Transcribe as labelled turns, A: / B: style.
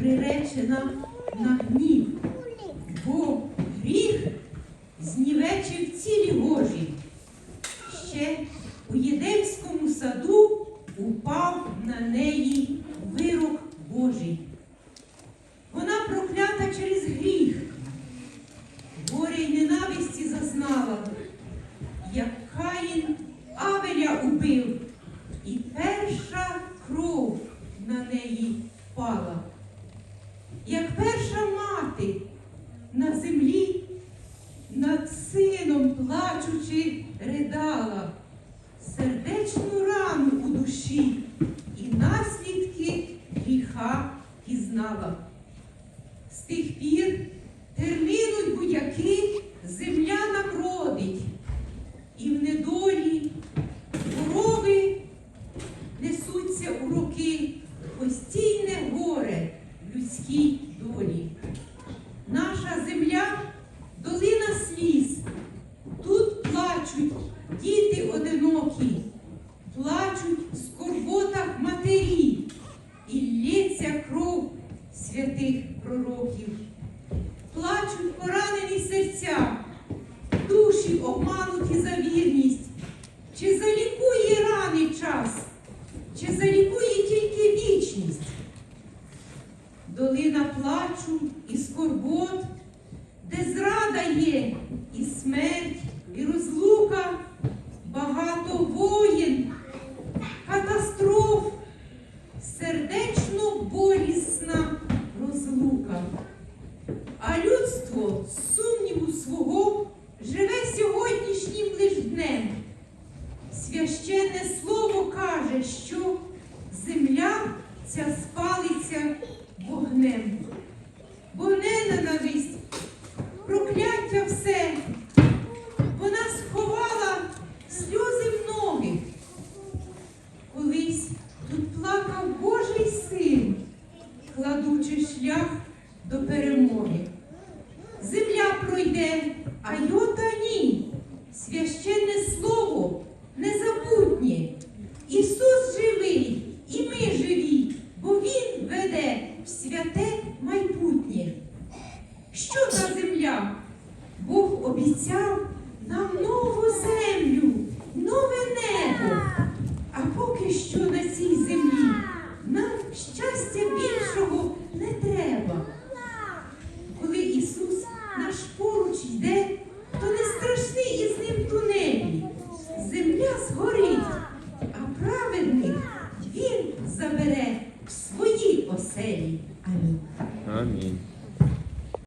A: приречена на гнів, бо гріх знівечив цілі гожі. Ще у Єдемському саду упав на неї вирок Божий. Вона проклята через гріх, горе й ненависті зазнала, як Каїн Авеля убив, і перша кров на неї впала. Як перша мати на землі над сином плачучи ридала, сердечну рану у душі і наслідки гріха пізнала. З тих пір термінуть будь-які земля нам родить, і в недолі хвороби несуться у роки, постійне горе людській долі. Наша земля долина сліз. Тут плачуть діти одинокі, плачуть в скорботах матері, і лється кров святих пророків. Плачуть поранені серця, душі обмануті за вірність. Чи залікує рани час, чи залікує плачу і скорбот, де зрада є, і смерть, і розлука, багато воїн, катастроф, сердечно болісна розлука. А людство сумніву свого живе сьогоднішнім лиш днем. Священне слово каже, що земля ця спалиться перемоги. Земля пройде, а йота ні. Священне слово незабутнє. Ісус живий, і ми живі, бо Він веде в святе майбутнє. Що та земля? Бог обіцяв нам нову землю, нове небо.